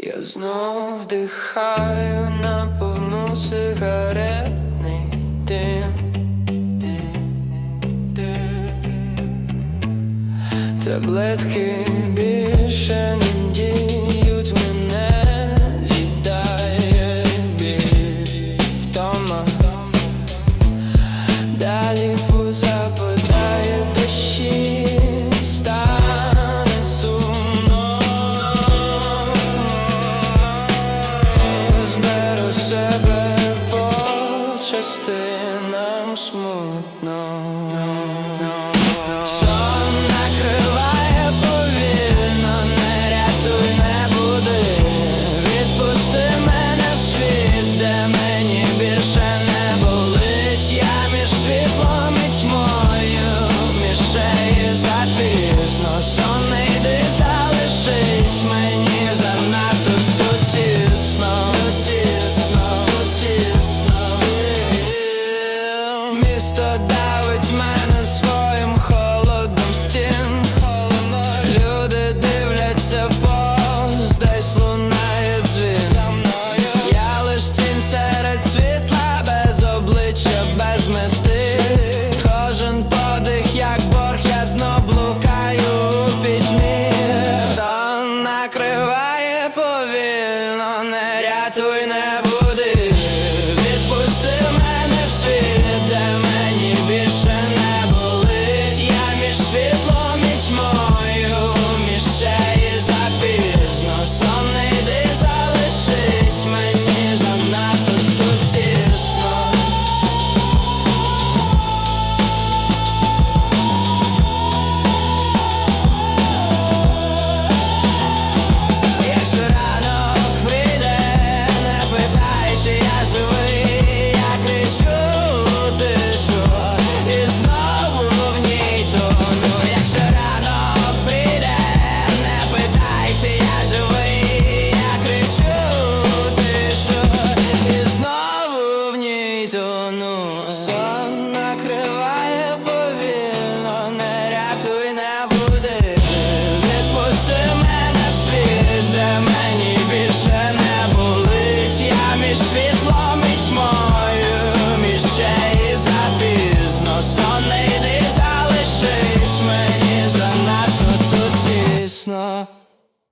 Я знов вдихаю на повну сигаретний дим. Таблетки більше не Відпусти нам смутно. місто давить мене своїм холодом стін. Люди дивляться повз, десь лунає дзвін за мною. Я лиш тінь серед світла, без обличчя, без мети. Кожен подих, як борг, я знов блукаю пітьмі. Сон накриває повільно, не рятуй не